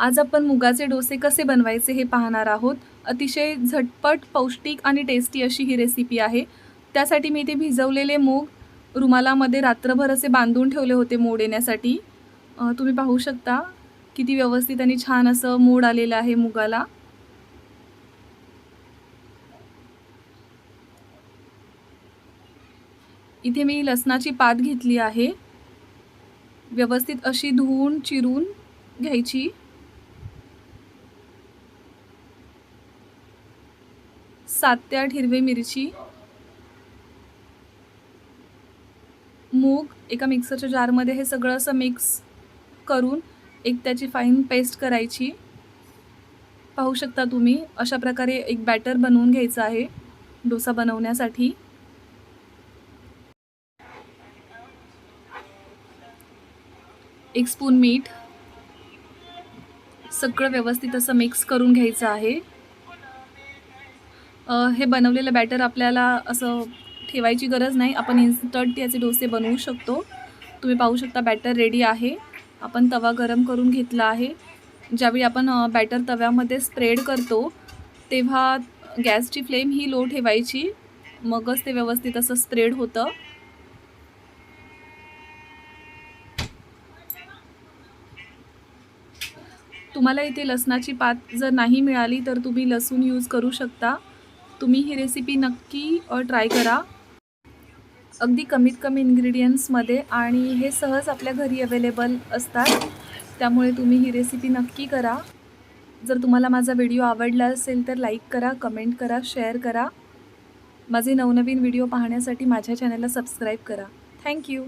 आज आपण मुगाचे डोसे कसे बनवायचे हे पाहणार आहोत. अतिशय झटपट पौष्टिक आणि टेस्टी अशी ही रेसिपी आहे. त्यासाठी मी इथे भिजवलेले मूग रुमालामध्ये रात्रभर असे बांधून ठेवले होते मोड येण्यासाठी. तुम्ही पाहू शकता किती व्यवस्थित आणि छान असं मोड आलेलं आहे मुगाला. इथे मी लसणाची पात घेतली आहे. व्यवस्थित अशी धुवून चिरून घ्यायची. सात ते आठ हिरवी मिरची. मूग एका मिक्सरच्या जारमध्ये हे सगळं असं मिक्स करून एक त्याची फाईन पेस्ट करायची. पाहू शकता तुम्ही अशा प्रकारे एक बॅटर बनवून घ्यायचं आहे डोसा बनवण्यासाठी. एक स्पून मीठ. सगळं व्यवस्थित असं मिक्स करून घ्यायचं आहे. हे बनवलेलं बॅटर आपल्याला असं ठेवायची गरज नाही. आपण इन्स्टंट याचे डोसे बनवू शकतो. तुम्ही पाहू शकता बॅटर रेडी आहे. आपण तवा गरम करून घेतला आहे. ज्यावेळी आपण बॅटर तव्यामध्ये स्प्रेड करतो तेव्हा गॅसची फ्लेम ही लो ठेवायची. मगच ते व्यवस्थित असं स्प्रेड होतं. तुम्हाला इथे लसणाची पात जर नाही मिळाली तर तुम्ही लसूण यूज करू शकता. तुम्ही ही रेसिपी नक्की ट्राय करा. अगदी कमीत कमी इन्ग्रेडियंट्समध्ये आणि हे सहज आपल्या घरी अवेलेबल असतात. त्यामुळे तुम्ही ही रेसिपी नक्की करा. जर तुम्हाला माझा व्हिडिओ आवडला असेल तर लाईक करा कमेंट करा शेअर करा. माझे नवनवीन व्हिडिओ पाहण्यासाठी माझ्या चॅनलला सबस्क्राईब करा. थँक्यू